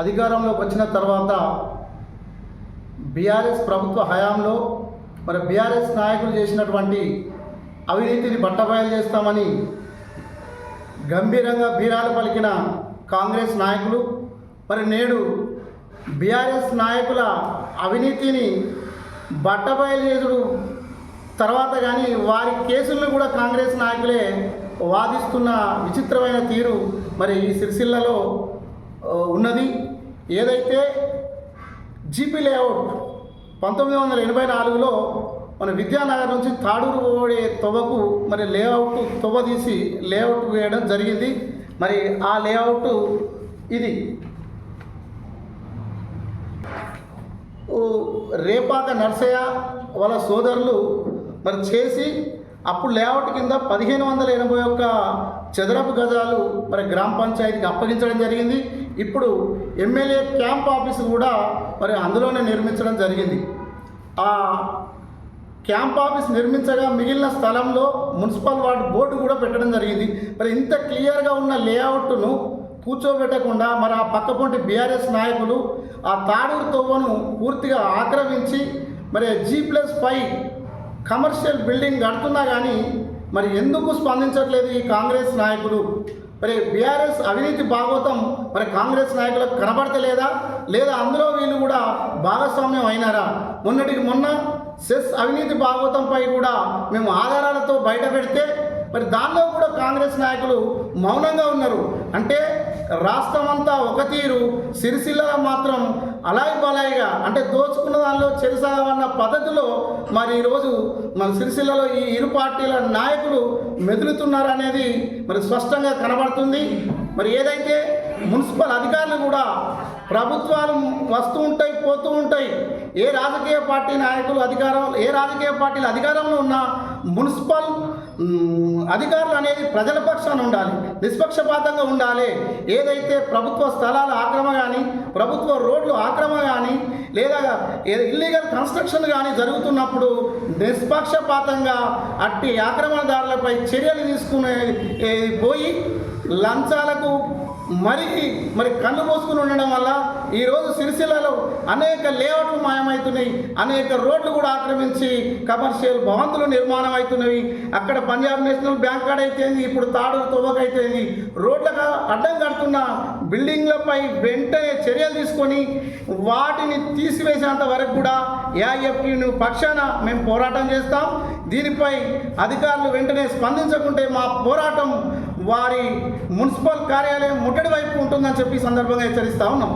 అధికారంలోకి వచ్చిన తర్వాత బీఆర్ఎస్ ప్రభుత్వ హయాంలో మరి బీఆర్ఎస్ నాయకులు చేసినటువంటి అవినీతిని బట్టబయలు చేస్తామని గంభీరంగా బీరాలు పలికిన కాంగ్రెస్ నాయకులు మరి నేడు బీఆర్ఎస్ నాయకుల అవినీతిని బట్టబయలు చేసుడు తర్వాత కానీ వారి కేసులను కూడా కాంగ్రెస్ నాయకులే వాదిస్తున్న విచిత్రమైన తీరు. మరి ఈ సిరిసిల్లలో ఉన్నది. ఏదైతే జీపీ లేఅవుట్ పంతొమ్మిది వందల ఎనభై నాలుగులో మన విద్యానగర్ నుంచి తాడూరు ఓడే తొవ్వకు మరి లేఅవుట్ తొవ్వ తీసి లేఅవుట్ వేయడం జరిగింది. మరి ఆ లేఅవుట్ ఇది. రేపాక నర్సయ్య వాళ్ళ సోదరులు మరి చేసి అప్పుడు లేఅవుట్ కింద పదిహేను వందల ఎనభై ఒక్క చదరపు గజాలు మరి గ్రామ పంచాయతీకి అప్పగించడం జరిగింది. ఇప్పుడు ఎమ్మెల్యే క్యాంప్ ఆఫీస్ కూడా మరి అందులోనే నిర్మించడం జరిగింది. ఆ క్యాంప్ ఆఫీస్ నిర్మించగా మిగిలిన స్థలంలో మున్సిపల్ వార్డు బోర్డు కూడా పెట్టడం జరిగింది. మరి ఇంత క్లియర్గా ఉన్న లేఅవుట్ను కూర్చోబెట్టకుండా మరి ఆ పక్కపొంటి బీఆర్ఎస్ నాయకులు ఆ తాడూరు తొవ్వను పూర్తిగా ఆక్రమించి మరి G plus five commercial building కడుతున్నా కానీ మరి ఎందుకు స్పందించట్లేదు ఈ కాంగ్రెస్ నాయకులు? మరి బీఆర్ఎస్ అవినీతి భాగవతం మరి కాంగ్రెస్ నాయకులకు కనబడతలేదా? లేదా అందులో వీళ్ళు కూడా భాగస్వామ్యం అయినారా? మొన్నటికి మొన్న సెస్ అవినీతి భాగవతంపై కూడా మేము ఆధారాలతో బయట పెడితే మరి దానిలో కూడా కాంగ్రెస్ నాయకులు మౌనంగా ఉన్నారు. అంటే రాష్ట్రం అంతా ఒక తీరు సిరిసిల్లలో మాత్రం అలాయి బలాయిగా అంటే దోచుకున్న దానిలో చెరుసాగమన్న పద్ధతిలో మరి ఈరోజు మన సిరిసిల్లలో ఈ ఇరు పార్టీల నాయకులు మెదులుతున్నారు అనేది మరి స్పష్టంగా కనబడుతుంది. మరి ఏదైతే మున్సిపల్ అధికారులు కూడా ప్రభుత్వాలు వస్తూ ఉంటాయి పోతూ ఉంటాయి ఏ రాజకీయ పార్టీ నాయకులు అధికారం ఏ రాజకీయ పార్టీలు అధికారంలో ఉన్నా మున్సిపల్ అధికారులు అనేది ప్రజల పక్షాన ఉండాలి నిష్పక్షపాతంగా ఉండాలి. ఏదైతే ప్రభుత్వ స్థలాల ఆక్రమ కానీ ప్రభుత్వ రోడ్లు ఆక్రమ కానీ లేదా ఇల్లీగల్ కన్స్ట్రక్షన్ కానీ జరుగుతున్నప్పుడు నిష్పక్షపాతంగా అట్టి ఆక్రమణదారులపై చర్యలు తీసుకునే పోయి లంచాలకు మరి మరి కళ్ళు మూసుకుని ఉండడం వల్ల ఈరోజు సిరిసిల్లలో అనేక లేఅవుట్లు మాయమవుతున్నాయి. అనేక రోడ్లు కూడా ఆక్రమించి కమర్షియల్ భవంతులు నిర్మాణం అవుతున్నవి అక్కడ పంజాబ్ నేషనల్ బ్యాంక్ కాడ అయితేంది ఇప్పుడు తాడు తవ్వకైతేంది. రోడ్లకు అడ్డం కడుతున్న బిల్డింగ్లపై వెంటనే చర్యలు తీసుకొని వాటిని తీసివేసేంత వరకు కూడా ఏఐఎఫ్టీ పక్షాన మేము పోరాటం చేస్తాం. దీనిపై అధికారులు వెంటనే స్పందించకుంటే మా పోరాటం వారి మున్సిపల్ కార్యాలయం ముట్టడి వైపు ఉంటుందని చెప్పి సందర్భంగా హెచ్చరిస్తా ఉన్నాం.